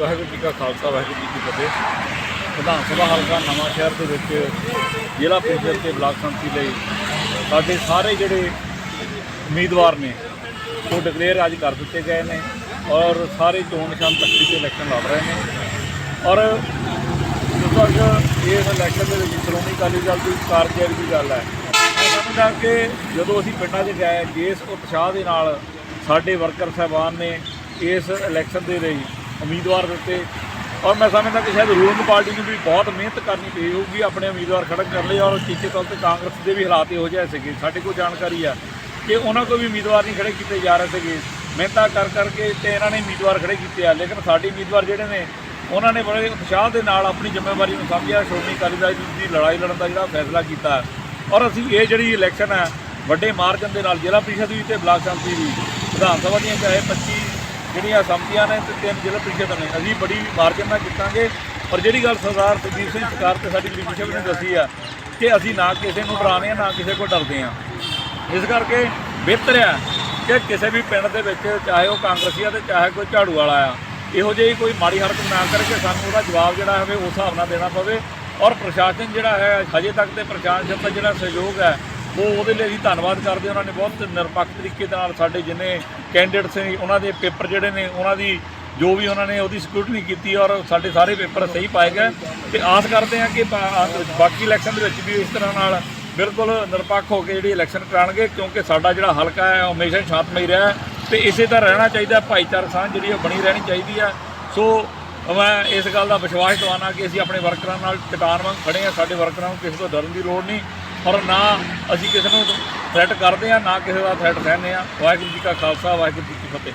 ਵਾਹਿਗੁਰੂ ਜੀ ਕਾ ਖਾਲਸਾ, ਵਾਹਿਗੁਰੂ ਜੀ ਕੀ ਫਤਿਹ। ਵਿਧਾਨ ਸਭਾ ਹਲਕਾ ਨਵਾਂ ਸ਼ਹਿਰ ਦੇ ਵਿੱਚ ਜ਼ਿਲ੍ਹਾ ਪ੍ਰੀਸ਼ਦ ਤੇ ਬਲਾਕ ਸੰਮਤੀ ਲਈ ਸਾਡੇ ਸਾਰੇ ਜਿਹੜੇ ਉਮੀਦਵਾਰ ਨੇ, ਉਹ ਡਿਕਲੇਅਰ ਅੱਜ ਕਰ ਦਿੱਤੇ ਗਏ ਨੇ ਔਰ ਸਾਰੇ ਚੋਣ ਨਿਸ਼ਾਨ ਤੱਕੀ ਤੇ ਇਲੈਕਸ਼ਨ ਲੜ ਰਹੇ ਨੇ। ਔਰ ਜਿਸ ਤੱਕ ਇਹ ਇਲੈਕਸ਼ਨ ਦੇ ਵਿੱਚ ਸ਼੍ਰੋਮਣੀ ਅਕਾਲੀ ਦਲ ਦੀ ਕਾਰਜਕਾਰੀ ਦੀ ਗੱਲ ਹੈ ਸਮਝਦਾ ਕਿ ਜਦੋਂ ਅਸੀਂ ਪਿੰਡਾਂ 'ਚ ਗਏ ਜਿਸ ਉਤਸ਼ਾਹ ਦੇ ਨਾਲ ਸਾਡੇ ਵਰਕਰ ਸਾਹਿਬਾਨ ਨੇ ਇਸ ਇਲੈਕਸ਼ਨ ਦੇ ਲਈ ਉਮੀਦਵਾਰ ਦਿੱਤੇ ਔਰ ਮੈਂ ਸਮਝਦਾ ਕਿ ਸ਼ਾਇਦ ਰੂਲਿੰਗ ਪਾਰਟੀ ਨੂੰ ਵੀ ਬਹੁਤ ਮਿਹਨਤ ਕਰਨੀ ਪਈ ਹੋਊਗੀ, ਆਪਣੇ ਉਮੀਦਵਾਰ ਖੜਾ ਕਰ ਲਈ ਔਰ ਚੀਚੇ ਤੌਰ ਤੇ ਕਾਂਗਰਸ ਦੇ ਵੀ ਹਾਲਾਤ ਇਹੋ ਜਿਹੇ ਸੀਗੇ। ਸਾਡੇ ਕੋਲ ਜਾਣਕਾਰੀ ਆ ਕਿ ਉਹਨਾਂ ਕੋਲ ਵੀ ਉਮੀਦਵਾਰ ਨਹੀਂ ਖੜੇ ਕੀਤੇ ਜਾ ਰਹੇ ਸੀਗੇ। ਮਿਹਨਤਾਂ ਕਰ ਕਰਕੇ ਤੇ ਇਹਨਾਂ ਨੇ ਉਮੀਦਵਾਰ ਖੜੇ ਕੀਤੇ ਆ। ਲੇਕਿਨ ਸਾਡੇ ਉਮੀਦਵਾਰ ਜਿਹੜੇ ਨੇ, ਉਹਨਾਂ ਨੇ ਬੜੇ ਉਤਸ਼ਾਹ ਦੇ ਨਾਲ ਆਪਣੀ ਜ਼ਿੰਮੇਵਾਰੀ ਨੂੰ ਸਮਝਿਆ ਸ਼੍ਰੋਮਣੀ ਅਕਾਲੀ ਦਲ ਦੀ ਲੜਾਈ ਲੜਨ ਦਾ ਜਿਹੜਾ ਫੈਸਲਾ ਕੀਤਾ। ਔਰ ਅਸੀਂ ਇਹ ਜਿਹੜੀ ਇਲੈਕਸ਼ਨ ਹੈ ਵੱਡੇ ਮਾਰਜਨ ਦੇ ਨਾਲ ਜ਼ਿਲ੍ਹਾ ਪ੍ਰੀਸ਼ਦ ਵੀ ਤੇ ਬਲਾਕ ਸੰਮਤੀ ਵੀ, ਵਿਧਾਨ ਸਭਾ ਦੀਆਂ ਚਾਹੇ 25 ਜਿਹੜੀਆਂ ਸੰਮਤੀਆਂ ਨੇ ਤੇ ਤਿੰਨ ਜ਼ਿਲ੍ਹਾ ਪ੍ਰੀਸ਼ਦ ਨੇ। ਅਸੀਂ ਬੜੀ ਮਾਰਜਨ ਨਾਲ ਜਿੱਤਾਂਗੇ। ਪਰ ਜਿਹੜੀ ਗੱਲ ਸਰਦਾਰ ਸੁਖਬੀਰ ਸਿੰਘ ਸਰਕਾਰ ਤੇ ਸਾਡੀ ਲੀਡਰਸ਼ਿਪ ਨੇ ਦੱਸੀ ਆ ਕਿ ਅਸੀਂ ਨਾ ਕਿਸੇ ਨੂੰ ਡਰਾਉਂਦੇ ਆ ਨਾ ਕਿਸੇ ਕੋਲ ਡਰਦੇ ਆ ਇਸ ਕਰਕੇ ਬਿਹਤਰ ਆ ਕਿ ਕਿਸੇ ਵੀ ਪਿੰਡ ਦੇ ਵਿੱਚ, ਚਾਹੇ ਉਹ ਕਾਂਗਰਸੀ ਆ ਤੇ, ਚਾਹੇ ਕੋਈ ਝਾੜੂ ਵਾਲਾ ਆ, ਇਹੋ ਜਿਹੀ ਕੋਈ ਮਾੜੀ ਹਰਕਤ ਨਾ ਕਰਕੇ ਸਾਨੂੰ ਉਹਦਾ ਜਵਾਬ ਜਿਹੜਾ ਹੋਵੇ, ਉਸ ਹਿਸਾਬ ਨਾਲ ਦੇਣਾ ਪਵੇ। ਔਰ ਪ੍ਰਸ਼ਾਸਨ ਜਿਹੜਾ ਹੈ, ਹਜੇ ਤੱਕ ਤੇ ਪ੍ਰਸ਼ਾਸਨ ਦਾ ਜਿਹੜਾ ਸਹਿਯੋਗ ਹੈ ਉਹ ਉਹਦੇ ਲਈ ਅਸੀਂ ਧੰਨਵਾਦ ਕਰਦੇ ਉਹਨਾਂ ਨੇ ਬਹੁਤ ਨਿਰਪੱਖ ਤਰੀਕੇ ਦੇ ਨਾਲ ਸਾਡੇ ਜਿੰਨੇ ਕੈਂਡੀਡੇਟਸ ਨੇ, ਉਹਨਾਂ ਦੇ ਪੇਪਰ ਜਿਹੜੇ ਨੇ, ਉਹਨਾਂ ਦੀ ਜੋ ਵੀ ਉਹਨਾਂ ਨੇ ਉਹਦੀ ਸਕਰੂਟਨੀ ਕੀਤੀ ਔਰ ਸਾਡੇ ਸਾਰੇ ਪੇਪਰ ਸਹੀ ਪਾਏ ਗਏ। ਤੇ ਆਸ ਕਰਦੇ ਹਾਂ ਕਿ ਬਾਕੀ ਇਲੈਕਸ਼ਨ ਦੇ ਵਿੱਚ ਵੀ ਇਸ ਤਰ੍ਹਾਂ ਨਾਲ ਬਿਲਕੁਲ ਨਿਰਪੱਖ ਹੋ ਕੇ ਜਿਹੜੀ ਇਲੈਕਸ਼ਨ ਕਰਾਣਗੇ ਕਿਉਂਕਿ ਸਾਡਾ ਜਿਹੜਾ ਹਲਕਾ ਹੈ, ਉਹ ਹਮੇਸ਼ਾ ਹੀ ਸ਼ਾਂਤਮਈ ਰਿਹਾ ਹੈ। ਤੇ ਇਸੇ ਤਰ੍ਹਾਂ ਰਹਿਣਾ ਚਾਹੀਦਾ ਭਾਈਚਾਰਕ ਸਾਂਝ ਜਿਹੜੀ ਉਹ ਬਣੀ ਰਹਿਣੀ ਚਾਹੀਦੀ ਆ ਸੋ ਮੈਂ ਇਸ ਗੱਲ ਦਾ ਵਿਸ਼ਵਾਸ ਦਿਵਾਉਣਾ ਕਿ ਅਸੀਂ ਆਪਣੇ ਵਰਕਰਾਂ ਨਾਲ ਚਟਾਨ ਵਾਂਗ ਖੜੇ ਆ ਸਾਡੇ ਵਰਕਰਾਂ ਨੂੰ ਕਿਸੇ ਤੋਂ ਡਰਨ ਦੀ ਲੋੜ ਨਹੀਂ। ਔਰ ਨਾ ਅਸੀਂ ਕਿਸੇ ਨੂੰ ਥ੍ਰੈਟ ਕਰਦੇ ਆ ਨਾ ਕਿਸੇ ਦਾ ਥ੍ਰੈਟ ਸਹਿੰਦੇ ਆ ਵਾਹਿਗੁਰੂ ਜੀ ਕਾ ਖਾਲਸਾ, ਵਾਹਿਗੁਰੂ ਜੀ ਕੀ ਫਤਿਹ।